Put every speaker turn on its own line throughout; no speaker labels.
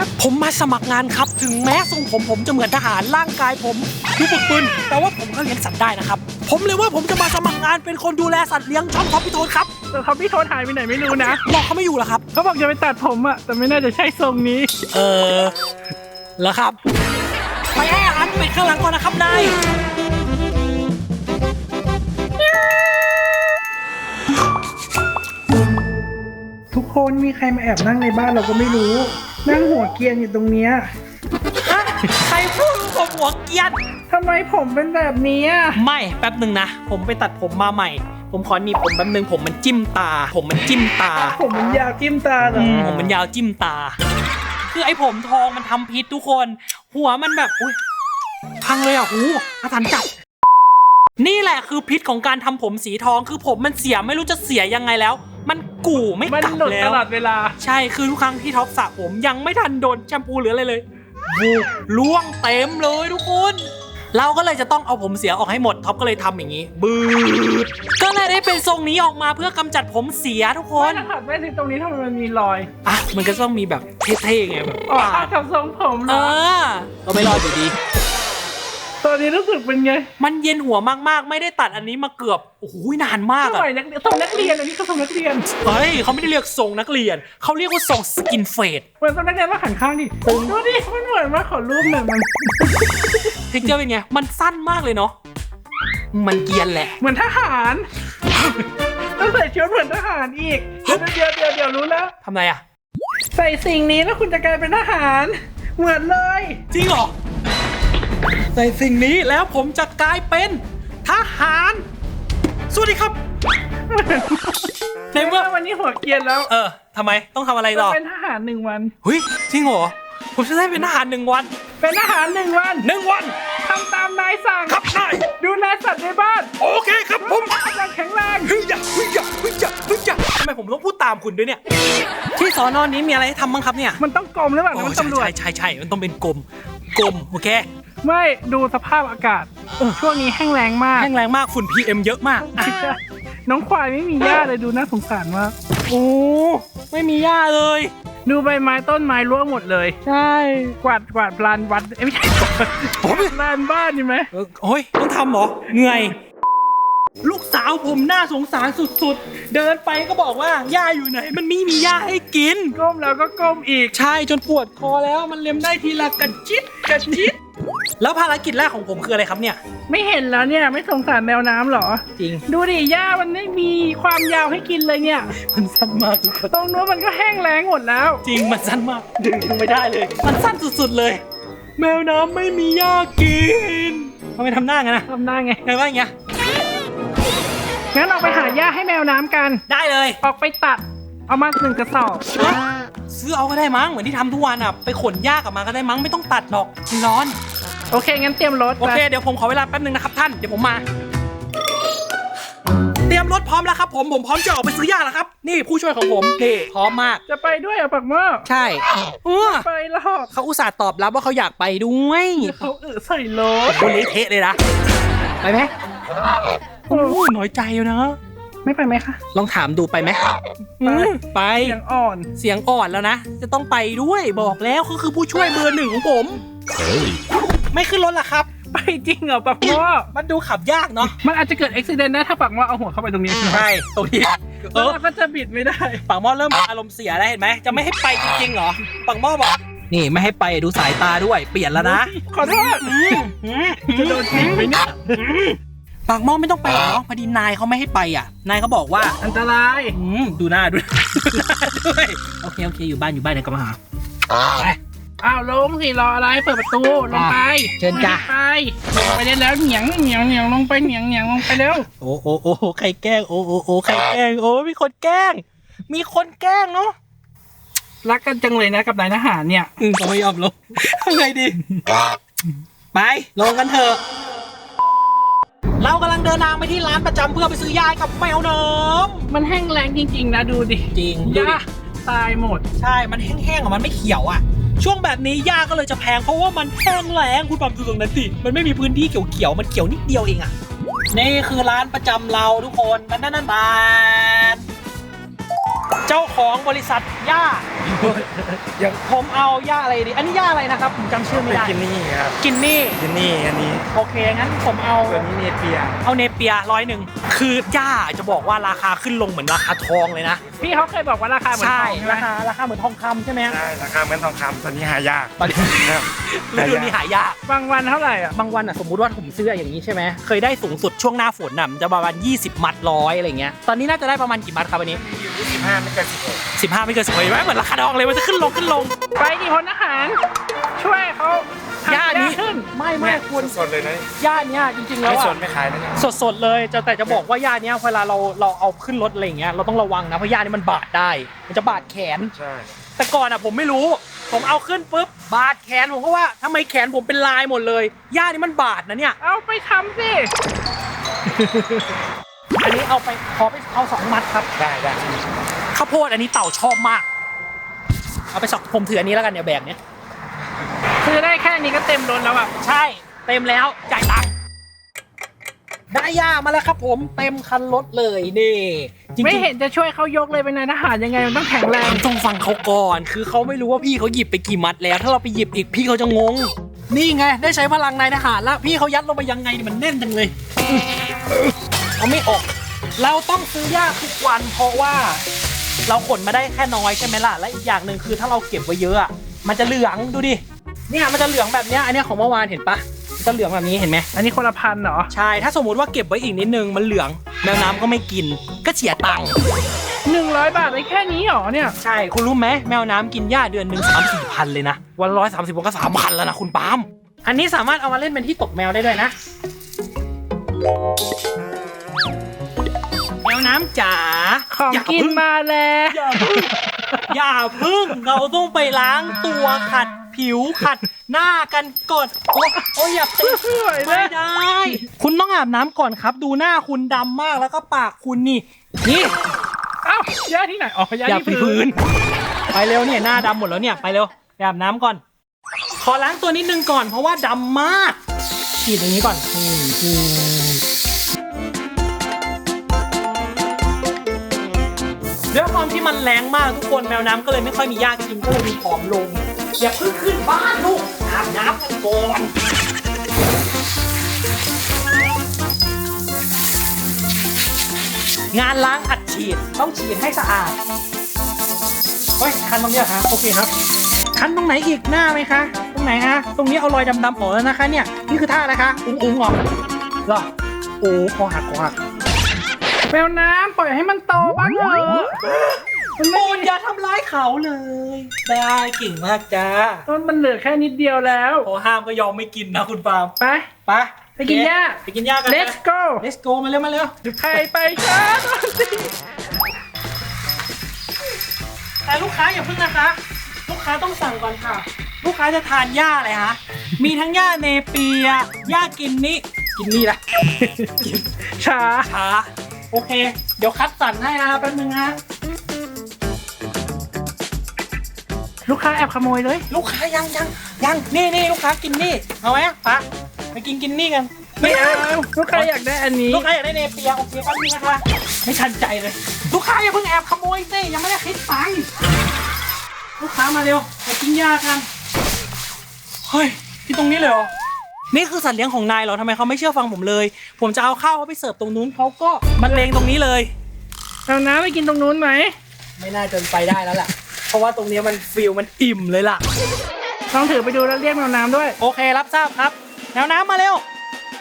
ครับ
ผมมาสมัครงานครับ ถึงแม้ทรงผมผมจะเหมือนทหารร่างกายผมดูปึกปืนแต่ว่าผมก็เลี้ยงสัตว์ได้นะครับ ผมเลยว่าผมจะมาสมัครงานเป็นคนดูแลสัตว์เลี้ยงช่องท็อปพิโทนครับ
แต่เขาพี่โทษหายไปไหนไม่รู้นะ
บอกเขาไม่อยู่เหรอครับ
เขาบอกจะไปตัดผมอะแต่ไม่น่าจะใช่ทรงนี้
เออแล้วครับ ไปให้อาหารเป็ดข้างหลังก่อนนะครับนาย
ทุกคนมีใครมาแอบนั่งในบ้านเราก็ไม่รู้ นั่งหัวเกรียนอยู่ตรงเนี้ย
ฮะใครพูดผมหัวเกรียน
ทำไมผมเป็นแบบนี้อะ
ไม่แป๊บหนึ่งนะ ผมไปตัดผมมาใหม่ ผมขอหนีบผมแป๊บหนึ่งผมมันจิ้มตา ผมมันจิ้มตา
ผมมันยาวจิ้มตาเหรอ
อืมผมมันยาวจิ้มตา คือไอ้ผมทองมันทำพิษทุกคน หัวมันแบบอุ้ยพังเลยอะหูอาถรรพ์จับนี่แหละคือพิษของการทำผมสีทองคือผมมันเสียไม่รู้จะเสียยังไงแล้ว มันกู่ไม่
มัน
กลับ
หลุด
แล้
ต
ว
ลอดเวลา
ใช่คือทุกครั้งที่ท็อปสระผมยังไม่ทันโดนแชมพูหรืออะไรเลยบูล่วงเต็มเลยทุกคน เราก็เลยจะต้องเอาผมเสียออกให้หมดท็อปก็เลยทำอย่างนี้บืดก็เลยได้เป็นทรงนี้ออกมาเพื่อกำจัดผมเสียทุกค
คนนถัดไปที่ตรงนี้ทำไมมันมีรอย
อะมันก็ต้องมีแบบเท่ๆไงแบบ
อ๋อ
ปาด
ทำทรงผม
เอ
นะ
อก็ไม่รอดอยู่ดี
ต อนนี้รู้สึกเป็นไง
มันเย็นหัวมากๆ ไม่ได้ตัดอันนี้มาเกือบโอ้โหนานมาก
ส
อะ
มัยนักเรียนทรงนักเรียนอันนี้ก็ทรงนักเรียน
เฮ้ยเขาไม่ได้เรียกทรงนักเรียน เขาเรียกว่าทรงสกินเฟด
เหมือนทรงนักเรียนว่าหันข้างดิดูดิมันเหมือนมาขอรูปหน่อยมัน
เทคเจอร์เป็นไง มันสั้นมากเลยเนาะมันเกรียนแหละ
เหมือนทหารต้องใส่ชุดเหมือนทหารอีกเดี๋ยวเดี๋ยวเดี๋ยวเดี๋ยวรู้แล้ว
ทำไรอะ
ใส่สิ่งนี้แล้วคุณจะกลายเป็นทหาร เหมือนเลย
จริงเหรอ ใส่สิ่งนี้แล้วผมจะกลายเป็นทหาร สวัสดีครับ ในเมื่อ
วันนี้หัวเกรียนแล้ว
เออทำไมต้องทำอะไร
จะ
ต่อ
เป็นทหารหนึ่งวัน
เฮ้ยจริงเหรอผมจะได้เป็นทหารหนึ่งวัน
เป็นทหารหนึ่งวัน
หนึ่งวัน
ทำตามนายสั่ง
ครับนาย
ดูแลสัตว์ในบ้าน
โอเคครับผม
กำลังแข็งแรง
เฮ้ยอย่าเฮ้ยอย่าเฮ้ยอย่าเฮ้ยอย่าทำไมผมต้องพูดตามคุณด้วยเนี่ย ที่สอนอนนี้มีอะไรให้ทำบ้างครับเนี่ย
มันต้องกลมหรือเปล่า
โอ้
มัน
ใช่
ตำรวจ
ใช่ใช่ใช่มันต้องเป็นกลมกลมโอเค
ไม่ดูสภาพอากาศ ช่วงนี้แห้งแรงมาก
แห้งแรงมากฝุ่น PM เยอะมากอะ
น้องควายไม่มีหญ้าเลยดูน่าสงสารมาก
โอ้ไม่มีหญ้าเลย
ดูใบไม้ต้นไม้ร่วงหมดเลย
ใช่
กวาดกวาดลานวัดเอ้ยไม่ใช่
ผม
ลานบ้านนี่ไหม
เออโอ้ยต้องทำเหรอเหนื่อย ลูกสาวผมน่าสงสารสุดๆ เดินไปก็บอกว่าหญ้าอยู่ไหน มันไม่มีหญ้าให้กิน
ก้มแล้วก็ก้มอีก
ใช่จนปวดคอแล้วมันเล็มได้ทีละกระจิตกระจิตแล้วภารกิจแรกของผมคืออะไรครับเนี่ย
ไม่เห็นแล้วเนี่ยไม่สงสารแมวน้ำเหรอ
จริง
ดูดิหญ้ามันไม่มีความยาวให้กินเลยเนี่ย
มันสั้นมากทุกคน
ตรงนู้นมันก็แห้งแล้งหมดแล้ว
จริงมันสั้นมากดึงยังไม่ได้เลย มันสั้นสุดๆเลย แมวน้ำไม่มีหญ้ากินทำไมทำหน้างั้นนะ
ทำได้ไง
ไงว่าอย่างเงี้ย
งั้นเราไปหาหญ้าให้แมวน้ำกัน
ได้เลย
ออกไปตัด เอามาหนึ่งกระสอบ
ซื้อเอาก็ได้มั้งเหมือนที่ทำทุกวันอะไปขนหญ้ากลับมาก็ได้มั้งไม่ต้องตัดหรอกมันร้อน
โอเค งั้นเตรียมรถ
โอเค เดี๋ยวผมขอเวลาแป๊บนึงนะครับท่าน เดี๋ยวผมมา เตรียมรถพร้อมแล้วครับผมผมพร้อมจะออกไปซื้อหญ้าแล้วครับ นี่ผู้ช่วยของผมนี่พร้อมมาก
จะไปด้วยเหรอะปักหม้อ
ใช่เออ
ไปหรอก
เขาอุตส่าห์ตอบรับว่าเขาอยากไปด้วย
เขาเออใส่รถ
โอ้เละเทะเลยนะไปไหม โอ้หน้อยใจอยู่นะ
ไม่ไปไหมคะ
ลองถามดูไปไหมอืมไป
เสียงอ่อน
เสียงอ่อนแล้วนะ จะต้องไปด้วยบอกแล้วเขาคือผู้ช่วยเบอร์หนึ่งของผมไม่ขึ้นรถล่ะครับ
ไปจริงเหรอปักหม้อ
มันดูขับยากเนาะ
มันอาจจะเกิดอุบิเหตุได้ถ้าปักหม้อเอาหัวเข้าไปตรงนี้ใช่ไหม
ใช่ตรงนี้เอ
แล้ว
อ
เราก็จะบิดไม่ได้
ปังหม้อเริ่มอารมณ์เสียแล้วเห็นไหมจะไม่ให้ไปจริงๆเหรอปังหม้อบอกนี่ไม่ให้ไปดูสายตาด้วยเปลี่ยนแล้วนะ
ขอโทษ
อืมอืม
จะโดนทิ้งไหมเนี่ย
ปังหม้อไม่ต้องไปหรอกพอดีนายเขาไม่ให้ไปอะ นายเขาบอกว่า
อันตราย
อืมดูหน้าด้วยดูหน้าด้วยโอเคโอเคอยู่บ้านอยู่บ้านเดี๋ยวกลับมาหาไป
อ้าวลงสิรออะไรเปิดประตูลงไป
เชิญจ้ะ
ไปลงไปได้แล้วเหนียงเหนียงเหนียงลงไปเหนียงเหนียงลงไปเร็ว
โอ้โอ้โอ้ใครแกล้งโอ้โอ้โอ้ใครแกล้งโอ้มีคนแกล้ง มีคนแกล้งเนาะ
รักกันจังเลยนะกับนายทหารเนี่ย
อืมก็ไม่ยอมลงทำไงดี ไปลงกันเถอะ เรากำลังเดินทางไปที่ร้านประจำเพื่อไปซื้อยาให้กับแมวน้
มันแห้งแรงจริงๆนะดูดิำ
จริง
ห
ดู
ญ้า
ดิ
ตายหมด
ใช่ มันแห้งๆอะมันไม่เขียวอะ ช่วงแบบนี้หญ้าก็เลยจะแพงเพราะว่ามันแห้งแล้งคุณปั๊มดูตรงนั้นสิมันไม่มีพื้นที่เขียวๆมันเขียวนิดเดียวเองอะนี่คือร้านประจำเราทุกคนนั่นนั่นนั่น เจ้าของบริษัทย่า
ยัง
ผมเอาย่าอะไรดี อันนี้ย่าอะไรนะครับผมจำชื่อไม่
เป็น
ได้
กินนี่ครับ
กินนี่
กินนี่อันนี้
โอเคงั้นผมเอา
ตัวนี้เนเปีย
เอาเนเปียร้อยหนึ่งคือย่าจะบอกว่าราคาขึ้นลงเหมือนราคาทองเลยนะ
พี่เขาเคยบอกว่าราคาเหมือน
ใช่
ทองใช่ไหม
ราคาราคาเหมือนทองคำใช่ไหม
ใช่ราคาเหมือนทองคำตัวนี้หายาก
ตอนนี้
ครับ
ฤดูนี้หายาก
บางวันเท่าไหร่อะ
บางวันอะสมมุติว่าผมซื้ออย่างนี้ใช่ไหมเคยได้สูงสุดช่วงหน้าฝนน่ะมันจะประมาณ 20 มัดร้อยอะไรเงี้ยตอนนี้น่าจะได้ประมาณกี่มัดครับวันนี้
สิบห้าไม่เกินสิบหก
15 ไม่เกินสิบเลยไหมเหมือนราคาทองเลยมันจะขึ้นลงขึ้นลง
ไปกี่คนอาหาร ช่วยเขาทำ
ย่านี้
ขึ้น
ไม่ไม่คุณ
สดๆเลยนะ
ย่าเนี้ยจริงๆแล้ว
ไม่ส
อะ
ดไม่ขายนะเนี่ย
สดสดๆเลยจะแต่จะบอกว่าย่าเนี้ยเวลาเราเราเอาขึ้นรถอะไรอย่างเงี้ยเราต้องระวังนะเพราะย่านี่มันบาดได้ มันจะบาดแขน
ใช่
แต่ก่อนอะผมไม่รู้ ผมเอาขึ้นปุ๊บบาดแขนผมก็ว่าทำไมแขนผมเป็นลายหมดเลยย่านี่มันบาดนะเนี่ย
เอาไปทำสิ
อันนี้เอาไปขอไปเอาสองมัดครับ
ได้ได้
ข้าวโพดอันนี้เต่าชอบมาก เอาไปสองผมถืออันนี้แล้วกันเดี๋ยวแบกเนี้ย
ซื้อได้แค่นี้ก็เต็มรถแล้วอะ
ใช่เต็มแล้วจ่ายตังค์ได้ย่ามาแล้วครับผมเต็มคันรถเลยนี่จริงๆ
ไม่เห็นจะช่วยเขายกเลยเป็นนายทหารยังไงมันต้องแข็งแรง
ต้องฟังเขาก่อน คือเขาไม่รู้ว่าพี่เขาหยิบไปกี่มัดแล้ว ถ้าเราไปหยิบอีกพี่เขาจะงง นี่ไง ได้ใช้พลังนายทหารแล้วพี่เขายัดลงไปยังไงเนี่ยมันแน่นจังเลยเอาไม่ออก เราต้องซื้อยาทุกวันเพราะว่า เราขนมาได้แค่น้อยใช่ไหมล่ะ และอีกอย่างหนึ่งคือถ้าเราเก็บไว้เยอะอะมันจะเหลืองดูดิ เนี่ยมันจะเหลืองแบบเนี้ยอันเนี้ยของเมื่อวานเห็นปะมันจะเหลืองแบบนี้เห็นไหม
อันนี้คนละพันเหรอ
ใช่ ถ้าสมมุติว่าเก็บไว้อีกนิดนึงมันเหลืองแมวน้ำก็ไม่กิน ก็เสียตังค์
หนึ่งร้อยบาทได้แค่นี้เหรอเนี่ย
ใช่ คุณรู้ไหมแมวน้ำกินหญ้าเดือนหนึ่งสามสี่พันเลยนะ วันร้อยสามสิบวันก็สามพันแล้วนะคุณปาล์มอันนี้สามารถเอามาเล่นเป็นที่ตกแมวได้ด้วยนะแมว น้ำจ๋า
ของ
อย่า
กิน
เพิ่ง
มาแล้ว
อย่าพึ่งอย่าพึ่ง เราต้องไปล้างตัวขัดผิวขัดหน้ากันก่อนโอ้โอ้ยอย่าตี
สวยเล
ไม่
ย
ได้ คุณต้องอาบน้ำก่อนครับ ดูหน้าคุณดำมากแล้วก็ปากคุณนี่ นี่
เอ้าย่าที่ไหนอ๋อย่า
อย่า
ที่
ไป
พื้
พื้
น
นไปเร็วเนี่ยหน้าดำหมดแล้วเนี่ยไปเร็วไปอาบน้ำก่อน ขอล้างตัวนิดนึงก่อนเพราะว่าดำมากฉีดอย่างนี้ก่อนอืมอืม ด้วยความที่มันแรงมากทุกคนแมวน้ำก็เลยไม่ค่อยมีหญ้ากินก็เลยมีผอมลง อย่าเพิ่งขึ้นบ้านลูกอาบน้ำกันก่อนงานล้างอัดฉีดต้องฉีดให้สะอาดเฮ้ยคันตรงเนี้ยฮะโอเคครับ คันตรงไหนอีกหน้าไหมคะ ตรงไหนฮะตรงนี้เอารอยดำๆออกแล้วนะคะ เนี่ยนี่คือท่านะคะอุ้งอุ้งๆออกเหรอโอ้คอหักคอหัก
แมวน้ำปล่อยให้มันโตบ้างเถอะ
โมนอย่าทำร้ายเขาเลย ได้เก่งมากจ้า
ต้นมันเหลือแค่นิดเดียวแล้ว
พอห้ามก็ยอมไม่กินนะคุณปาล์ม
ไป
ไป
ไปกินหญ้า
ไปกินหญ้ากันนะ
let's go
let's go มาเร็วมาเร็ว
ใครไปช้าหน่อยสิ
แต่ลูกค้าอย่าเพิ่งนะคะ ลูกค้าต้องสั่งก่อนค่ะ ลูกค้าจะทานหญ้าอะไรฮะ มีทั้งหญ้าเนเปียหญ้ากินนี่กินนี่ละ
ช้า
ช้า โอเค เดี๋ยวคัดสรรให้นะครับแป๊บนึงฮะ
ลูกค้าแอบขโมยเลย
ลูกค้ายังยังยังนี่นี่ลูกค้ากินนี่เอาไหมปะไปกินกินนี่กัน
ไม่เอาลูกค้าอยากได้อันนี้
ลูกค้าอยากได้เนเปียโอเคแป๊บนึงนะคะไม่ทันใจเลย ลูกค้าอย่าเพิ่งแอบขโมยสิยังไม่ได้คิดตังค์ลูกค้ามาเร็วไปกินหญ้ากันเฮ้ยที่ตรงนี้เลยเหรอ นี่คือสัตว์เลี้ยงของนายเหรอทำไมเขาไม่เชื่อฟังผมเลย ผมจะเอาข้าวเขาไปเสิร์ฟตรงนู้นเขาก็มันเลงตรงนี้เลย
แมวน้ำไปกินตรงนู้นไหม
ไม่น่าจะไปได้แล้วล่ะเพราะว่าตรงนี้มันฟิลมันอิ่มเลยล่ะ
ลองถือไปดูแล้วเรียกแมวน้ำด้วย
โอเครับทราบครับแนวน้ำมาเร็ว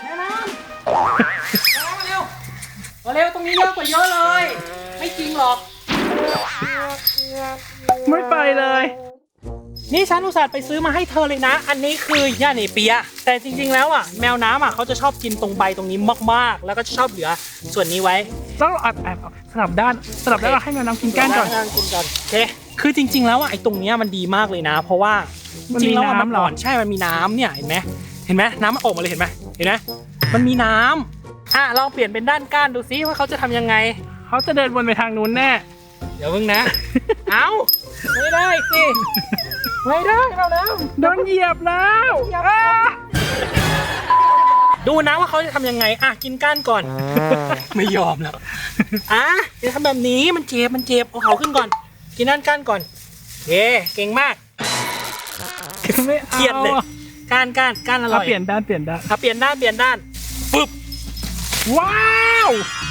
แนวน้ำแนวน้ำมาเร็วมาเร็วตรงนี้เยอะกว่าเยอะเลย ไม่จริงหรอก
ไม่ไปเลย
นี่ฉันอุตส่าห์ไปซื้อมาให้เธอเลยนะ อันนี้คือย่าเนเปีย แต่จริงๆแล้วอะแมวน้ำอะเขาจะชอบกินตรงใบตรงนี้มากๆ แล้วก็จะชอบเหลือส่วนนี้ไว้
ต้องแอบแอบสลับด้านสลับด้านเราให้แมวน้ำกินก้านก่อน
กินก่อนโอเคคือจริง ๆ แล้วอะไอ้ตรงเนี้ยมันดีมากเลยนะ เพราะว่า
มัน
จริ
มี
งๆแล้วอะ
น้ำ
มัน
เหรอ
อ่อนใช่มันมีน้ำเนี่ยเห็นไหมเห็นไหมน้ำมันออกมาเลยเห็นไหมเห็นไหมมันมีน้ำอะลองเปลี่ยนเป็นด้านก้านดูซิว่าเขาจะทำยังไง
เขาจะเดินวนไปทางนู้นแน่
เดี๋ยวเพิ่งนะ เอา ไม่ได้สิ ไม่ได้เราแล้ว
โดนเหยียบแล้วอ่า
ดูนะว่าเขาจะทำยังไง อะ กินก้านก่อน ไม่ยอมแล้ว อะจะทำแบบนี้มันเจ็บ มันเจ็บ เอาเขาขึ้นก่อน กินด้านก้านก่อนเย้เก่งมาก
ไม่
เครียดเลย
อาอะ
ก้านก้านก้านอร่
เอา
อย
เปลี่ยนด้านเปลี่ยนด้าน
เอาเปลี่ยนด้านเปลี่ยนด้านปึ๊บ
ว้าว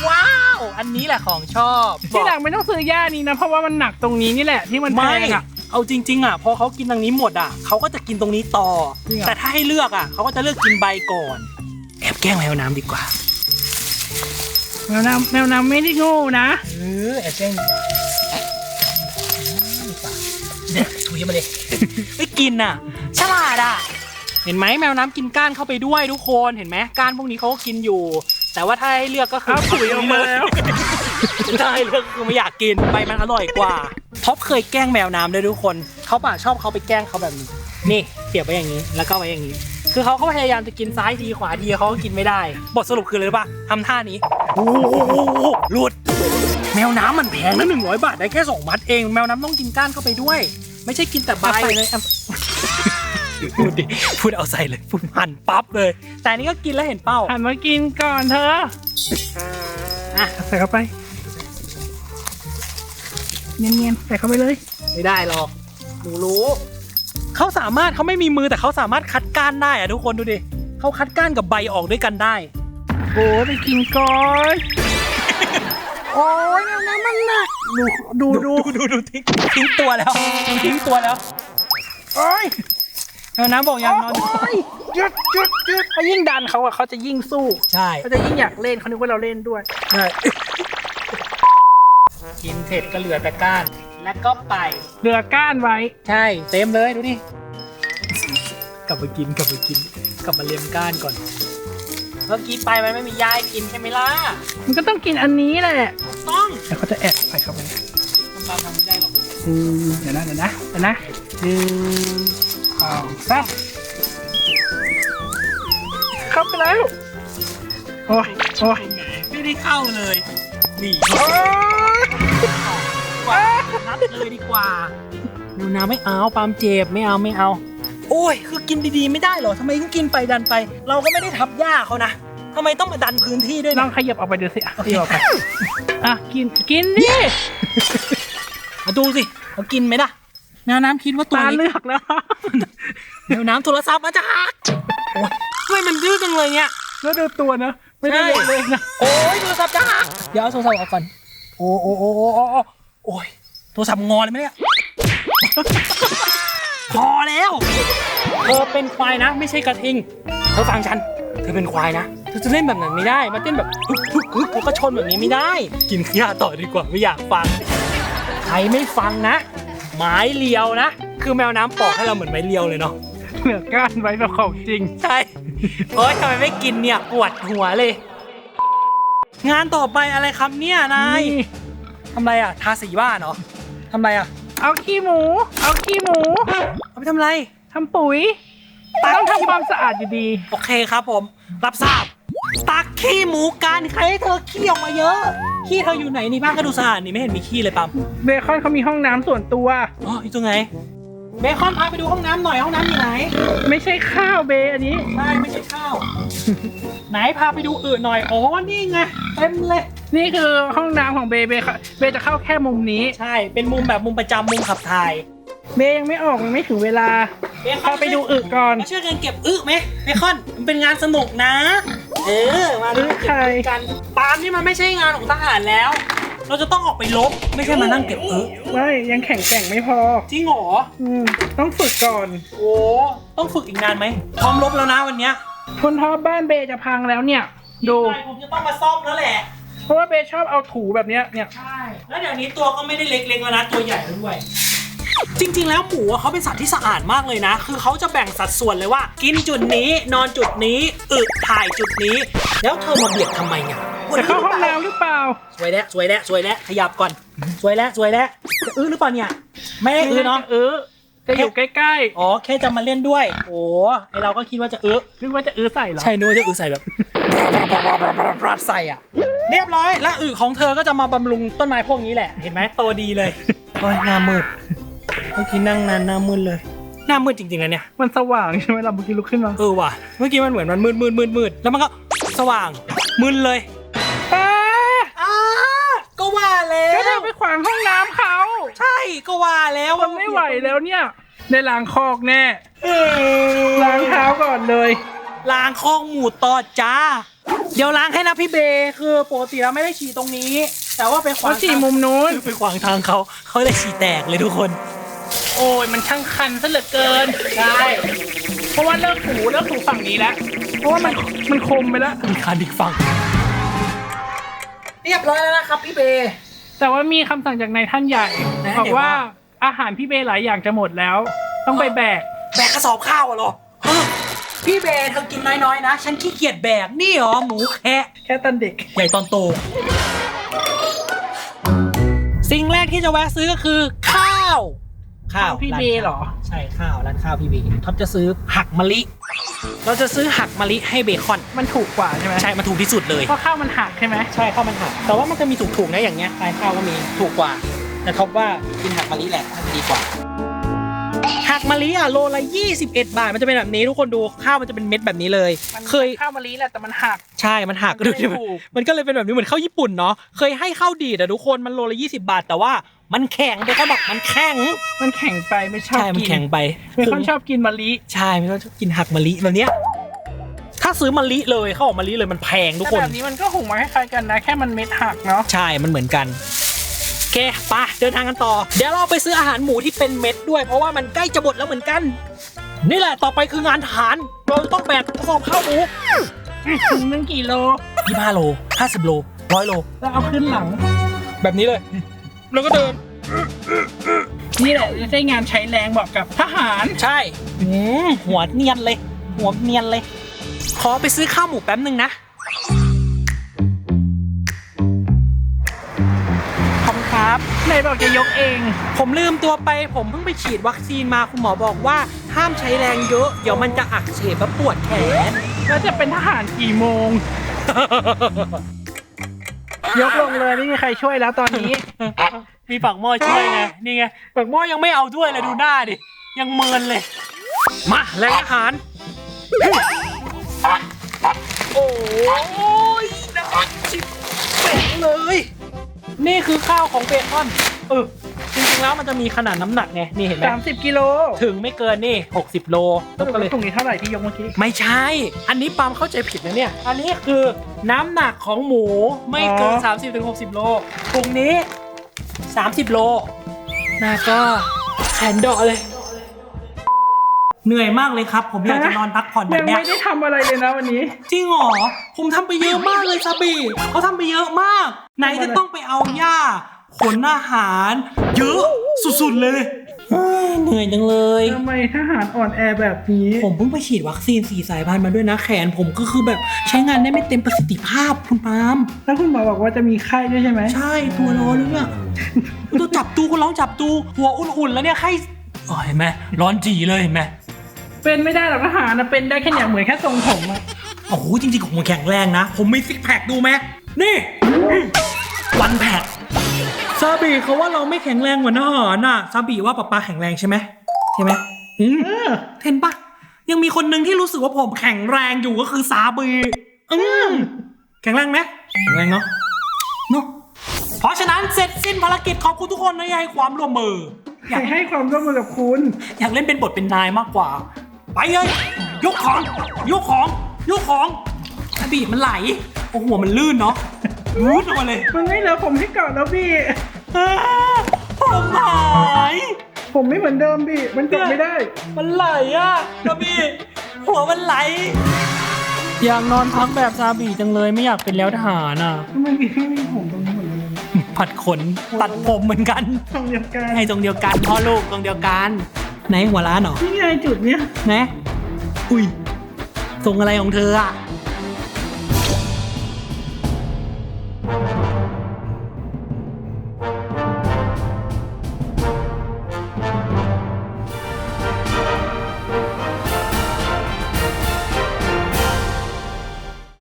ว้าว อันนี้แหละของชอบ
ที่หลังไม่ต้องซื้อย่านี้นะ เพราะว่ามันหนักตรงนี้นี่แหละที่มันแพ
ไม่
งอะ
เอาจริง ๆ อะ พอเขากินตรงนี้หมดอะเขาก็จะกินตรงนี้ต่อ
จริงเหรอ
แต่ถ้าให้เลือกอะเขาก็จะเลือกกินใบก่อนแอบแกล้งแมวน้ำดีกว่า
แมวน้ำแมวน้ำไม่ได้โง่นะ
เออแอบแกล้งเนี่ยถุยมาเลยไม่กินอะ ฉลาดอะ เห็นไหมแมวน้ำกินก้านเข้าไปด้วยทุกคนเห็นไหมก้านพวกนี้เขาก็กินอยู่ แต่ว่าถ้าให้เลือกก็คือ
เอาถุยออกมาแล้ว
ถ้าให้เลือกคือไม่อยากกินใบมันอร่อยกว่าท็อปเคยแกล้งแมวน้ำด้วยทุกคนเขาป่ะชอบเขาไปแกล้งเขาแบบนี้ นี่เสียบไว้อย่างนี้แล้วก็ไว้อย่างนี้ คือเขาก็พยายามจะกินซ้ายทีขวาทีเขาก็กินไม่ได้ บทสรุปคือเลยป่ะทำท่านี้โอ้โหหลุด แมวน้ำมันแพงนะหนึ่งร้อยบาทได้แค่สองมัดเอง แมวน้ำต้องกินก้านเข้าไปด้วย ไม่ใช่กินแต่ใบ
เอาใส่เลย
พูดดิพูดเอาใส่เลยพูดหั่นปั๊บเลย แต่อันนี้ก็กินแล้วเห็นเป้า
หันมากินก่อนเธอ
อะ
ใส่เข้าไปเนียนๆใส่เข้าไปเลย
ไม่ได้หรอกหนูรู้เขาสามารถเขาไม่มีมือแต่เขาสามารถคัดก้านได้อะทุกคนดูดิเขาคัดก้านกับใบออกด้วยกันได้
โอ้ไปกินก่อนโอ้ยแมวน้ำมันหนักดูดูดู
ดูดูทิ้งทิ้งตัวแล้วทิ้งตัวแล้ว
โอ้ย
แมวน้ำบอกอยากนอน
โอ้ยหยุดหยุดหยุดเขายิ่งดันเขาอะเขาจะยิ่งสู้
ใช่
เขาจะยิ่งอยากเล่นเขานึกว่าเราเล่นด้วย
ใช่กินเสร็จก็เหลือแต่ก้าน แล้วก็ไป
เหลือก้านไว้
ใช่เต็มเลยดูดิ กลับมากินกลับมากิน กลับมาเลียมก้านก่อน เมื่อกี้ไปมันไม่มียายกินใช่ไหมล่ะ
มันก็ต้องกินอันนี้แหละ
ต้อง
แต่เขาจะแอบใส่เข้าไป
ทำตามทำไม่ได้หรอก
อืมเดี๋ยวนะเดี๋ยวนะเดี๋ยวนะหนึ่ง สองสามเข้าไปแล้ว โอ้ยโอ้ย
ไม่ได้เข้าเลยนี่
โอ้ย
ว่านัดเลยดีกว่าดูนาไม่เอาปาล์มเจ็บไม่เอาไม่เอา โอ้ย คือกินดีๆไม่ได้เหรอทำไมต้องกินไปดันไป เราก็ไม่ได้ทับหญ้าเขานะทำไมต้องมาดันพื้นที่ด้วย
ลอ
นะ
งขยับออกไปดูสิอะขยับออกไปอะกินกินดิ
มาดูสิเขากินไหมล่ะ แมวน้ำคิดว่าตัว
ตา
นี้
เลือกแล้ว
แมวน้ำโทรศัพท์มาจะหักโอ้ยทำไมมันดื้อจังเลยเนี่ย
แล้วดูตัวนะ ไม่ได้
ใช่
เล็กเลยนะ
โอ้ยโทรศัพท์จะหักเดี๋ยวเอาโทรศัพท์ออกก่อนโอ้โอ้โอ้โอ้โอ้โอ้โอ้ยโทรศัพท์งอเลยไหมเนี่ย พอแล้วเธอเป็นควายนะ ไม่ใช่กระทิงเธอฟังฉัน เธอเป็นควายนะเธอจะเล่นแบบนั้นไม่ได้มาเต้นแบบฮึกฮึกฮึกแล้วก็ชนแบบนี้ไม่ได้ กินขยะต่อดีกว่าไม่อยากฟัง ใครไม่ฟังนะ ไม้เลียวนะ คือแมวน้ำปอกให้เราเหมือนไม้เลียวเลยเนาะ
เหลือก้านไว้แบบของจริง
ใช่โอ๊ยทำไมไม่กินเนี่ยปวดหัวเลย งานต่อไปอะไรครับเนี่ยนาย
นี่
ทำไรอะทาสีบ้านเหรอทำไรอะ
เอาขี้หมู เอาขี้หมู
เอาไปทำไร
ทำปุ๋ย
ตัก
ต้องทำความสะอาดอยู่ดี
โอเคครับผม รับทราบ ตักขี้หมูกันใครให้เธอขี้ออกมาเยอะ ขี้เธออยู่ไหนนี่บ้านก็ดูสะอาดนี่ไม่เห็นมีขี้เลยปั๊ม
เบคอนเขามีห้องน้ำส่วนตัว
อ๋ออยู่ตรงไหนเบคอนพาไปดูห้องน้ำหน่อยห้องน้ำอยู่ไหน
ไม่ใช่ข้าวเบอันนี้
ใช่ไม่ใช่ข้าว ไหนพาไปดูอื่นหน่อยอ๋อนี่ไงเต็มเลย
นี่คือห้องน้ำของเบเบค่ะเบจะเข้าแค่มุมนี้
ใช่เป็นมุมแบบมุมประจำมุมขับถ่าย
เบยังไม่ออกยังไม่ถึงเวลา
เบคอน
พาไปดูอึก่อน
มาช่วยกันเก็บอึไหมเบคอนมันเป็นงานสนุกนะ เออมาดู
อึใคร
เก็บอึกันปาล์มนี่มันไม่ใช่งานของทหารแล้ว เราจะต้องออกไปลบไม่ใช่มานั่งเก็บอึ
ไม่ยังแข็งแกร่งไม่พอ
จริงเหรอ
อืมต้องฝึกก่อน
โอ้ต้องฝึกอีกนานไหมพร้อมลบแล้วนะวันเนี้ย
ทนท้อบ้านเบจะพังแล้วเนี่ย ดู
อีกหน่อยผมจะต้องมาซ่อมแล้วแหละ
เพราะว่าเบชอบเอาถูแบบเนี้ยเนี่ย
ใช่ แล้วเดี๋ยวนี้ตัวก็ไม่ได้เล็กๆแล้วนะตัวใหญ่แล้วด้วย จริง ๆ แล้วหมูอะเขาเป็นสัตว์ที่สะอาดมากเลยนะ คือเขาจะแบ่งสัดส่วนเลยว่า กินจุดนี้นอนจุดนี้อึถ่ายจุดนี้ แล้วเธอมาเบียดทำไมเนี่ย
จะเข้าห้องน้ำหรือเปล่า
สวยแล้วสวยแล้วสวยแล้วขยับก่อน สวยแล้วสวยแล้วจะอื้อหรือเปล่าเนี่ย ไม่ได้อื้อเนาะ
เออจะอยู่ใกล้
อ๋อแค่จะมาเล่นด้วย โอ้ไอเราก็คิดว่าจะอื้อ
ๆนึกว่าจะเออใส่เหรอ
ใช่นึกว่าจะอึใส่แบบรัดใส่อะ เรียบร้อย แล้วอึของเธอก็จะมาบำรุงต้นไม้พวกนี้แหละ เห็นไหมโตดีเลยโอ้ยหน้ามืดเมื่อกี้นั่งนานหน้ามืดเลย หน้ามืดจริงๆนะเนี่ย
มันสว่างใช่ไหมเราเมื่อกี้ลุกขึ้นมา
เออว่ะ เมื่อกี้มันเหมือนมันมืดมืดมืดมืดแล้วมันก็สว่างมึนเลย
ป้า
อ้าก็ว่าแล้
ก็เธ
ว
อไปขวางห้องน้ำเขา
ใช่ก็ว่าแล้ว
ทนไม่ไหวแล้วเนี่ยได้ล้างคอกแน่ล้างเท้าก่อนเลย
ล้างคอกหมูต่อจ้า เดี๋ยวล้างให้นะพี่เบย์คือปกติเราไม่ได้ฉี่ตรงนี้ แต่ว่าไปข
เพ
วาง
ราะฉี่มุมนู้น
ไปขวางทางเขาเขาเลยฉี่แตกเลยทุกคน
โอ้ยมันช่างคันซะเหลือเกิน
ใช่
เพราะว่าเลิกถูเลิกถูฝั่งนี้แล้ว เพราะว่ามันมันคมไปแล้ว
มีคันอีกฝั่ง เรียบร้อยแล้วนะครับพี่เบย์
แต่ว่ามีคำสั่งจากนายท่านใหญ่
นายท่าน
บอ
ใหญ่
กว่า
ว่า
อาหารพี่เบย์หลายอย่างจะหมดแล้ว ต้องไปแบก
แบกกระสอบข้าวอะเหรอฮะพี่เบย์เธอกินน้อยๆนะ ฉันขี้เกียจแบกนี่เหรอหมูแคะ
แค่ตันเด็ก
ใหญ่ตอนโต สิ่งแรกที่จะแวะซื้อก็คือข้าว ข้าว
พี่
ร้าน
เบย์เหรอ
ใช่ข้าวร้านข้าวพี่เบย์ท็อปจะซื้อหักมะลิ เราจะซื้อหักมะลิให้เบคอน
มันถูกกว่าใช่ไหม
ใช่มันถูกที่สุดเลย
เพราะข้าวมันหักใช่ไหม
ใช่ข้าวมันหัก แต่ว่ามันจะมีถูกๆนะอย่างเงี้ยขายข้าวก็มีถูกกว่า แต่ท็อปว่ากินหักมะลิแหละมันดีกว่า หักมะลิอะโลละ21 บาทมันจะเป็นแบบนี้ทุกคนดูข้าวมันจะเป็นเม็ดแบบนี้เลย
มัน
เคย
ข้าวมะลิแหละแต่มันหัก
ใช่มันหัก
มัน
ดู
ไม่
ดิ
ถูก
มันก็เลยเป็นแบบนี้เหมือนข้าวญี่ปุ่นเนาะ เคยให้ข้าวดีดอะทุกคนมันโลละ20 บาท แต่ว่า มันแข็งไปเขาบอกมันแข็ง
มันแข็งไปไม่ชอบ
ใช่ มัน
กิน
แข็งไป
เป็นคนชอบกินมะลิ
ใช่ไม่ต้องชอบกินหักมะลิแบบเนี้ย ถ้าซื้อมะลิเลยเขาออกมะลิเลยมันแพงทุก
แต่
คน
แบบนี้มันก็หุงมาคล้ายๆกันนะ แค่มันเม็ดหักเนาะ
ใช่มันเหมือนกันโอเคไปะเดินทางกันต่อ เดี๋ยวเราไปซื้ออาหารหมูที่เป็นเม็ดด้วย เพราะว่ามันใกล้จะหมดแล้วเหมือนกัน นี่แหละต่อไปคืองานฐาน เราจะต้องแบกกระสอบข้าวหมู
ถุงหนึงกี่โล
25โล50โล100โล
แล้วเอาขึ้นหลัง
แบบนี้เลย แล้วก็เดิน
นี่แหละจะได้งานใช้แรงบอกกับทหาร
ใช่อืมหัวเนียนเลย หัวเนียนเลย ขอไปซื้อข้าวหมูแป๊บหนึ่งนะขอบคุณครับ
ไหนบอกจะยกเอง
ผมลืมตัวไป ผมเพิ่งไปฉีดวัคซีนมาคุณหมอบอกว่า ห้ามใช้แรงเยอะ เดี๋ยวมันจะอักเสบและปวดแขน
แล้วจะเป็นทหารกี่โมง ยกลงเลยไม่มีใครช่วยแล้วตอนนี้
มีปากหม้อช่วยไงนี่ไงปากหม้อยังไม่เอาด้วยเลยดูหน้าดิยังเมินเลย มาแรงอาหาร โอ้ยนะจิบเป็ดเลย นี่คือข้าวของเบคอนเออ งๆแล้วมันจะมีขนาดน้ำหนักไง นี่เห็นไหม
30กิโล
ถึงไม่เกินนี่ 60 โล
สรุป
ก็เลย
ว่าถุงนี้เท่าไหร่ที่ยกเมื่อกี้
ไม่ใช่ อันนี้ปาล์มเข้าใจผิดนะเนี่ย อันนี้คือน้ำหนักของหมูไม่เกิน 30ถึง60 โลถุงนี้ 30 โลน่าก็แขนเดาะเลย เหนื่อยมากเลยครับ ผมอยากจะนอนพักผ่อนแบ
ยั
บ
ง
เนี้ย
ไม่ได้ทำอะไรเลยนะวันนี้
จริงเหรอ ผมทำไปเยอะมากเลยซาบีเขาทำไปเยอะมาก ไหนจะต้องไปเอาหญ้า ขนอาหาร เยอะสุดๆเลยเฮ้ยเหนื่อยจังเลย
ทำไมทหารอ่อนแอแบบนี้
ผมเพิ่งไปฉีดวัคซีนสีสายพันธุ์มาด้วยนะแขน ผมก็คือแบบใช้งานได้ไม่เต็มประสิทธิภาพคุณปาล์ม
แล้วคุณหมอบอกว่าจะมีไข้ด้วยใช่ไหม
ใช่ตัวร้อนเลยเนี่ยตัวจับตูก็ร้องจับตูหัวอุ่นๆแล้วเนี่ยไข้อ๋อเห็นไหมร้อนจีเลยเห็นไหม
เป็นไม่ได้หรอกทหารนะเป็นได้แค่เนี่ยเหมือนแค่ทรงผมอะ
โอ้โหจริงๆผมแข็งแรงนะ ผมมีซิกแพคดูไหมนี่วันแพค ซาบีเขาว่าเราไม่แข็งแรงเหมือนทหารน่ะซาบีว่าป๊าป๊าแข็งแรงใช่ไหมใช่ไหมอืม
เออ
เห็นปะยังมีคนหนึ่งที่รู้สึกว่าผมแข็งแรงอยู่ก็คือซาบีอืมแข็งแรงไหมแข็งแรงเนาะเนาะเพราะฉะนั้นเสร็จสิ้นภารกิจขอบคุณทุกคนนะที่ให้ความร่วมมือ
ใครให้ความร่วมมือกับคุณ
อยากเล่นเป็นบทเป็นนายมากกว่า ไปเลยยกของยกของยกของซาบีมันไหลโอ้โหมันลื่นเนาะ รูดออกมาเลย
มันไม่เหลือผมให้ก่อนแล้วพี่
อ้าผมหาย
ผมไม่เหมือนเดิมพี่ มันจบไม่ได้
มันไหลอะซาบีหัวมันไหล อยากนอนพักแบบซาบีจังเลยไม่อยากเป็นแล้วทหารอะ
ทำไมพี่ไม่มีผมตรงนี้หมดเลย
ผัดขนตัดผมเหมือนกัน
ทำเดียวกัน
ให้ตรงเดียวกันพ่อลูกตรงเดียวกัน ไหนหัวร้านเหรอ
นี่ไงจุดเนี้ย
นะ อุ้ยทรงอะไรของเธออะ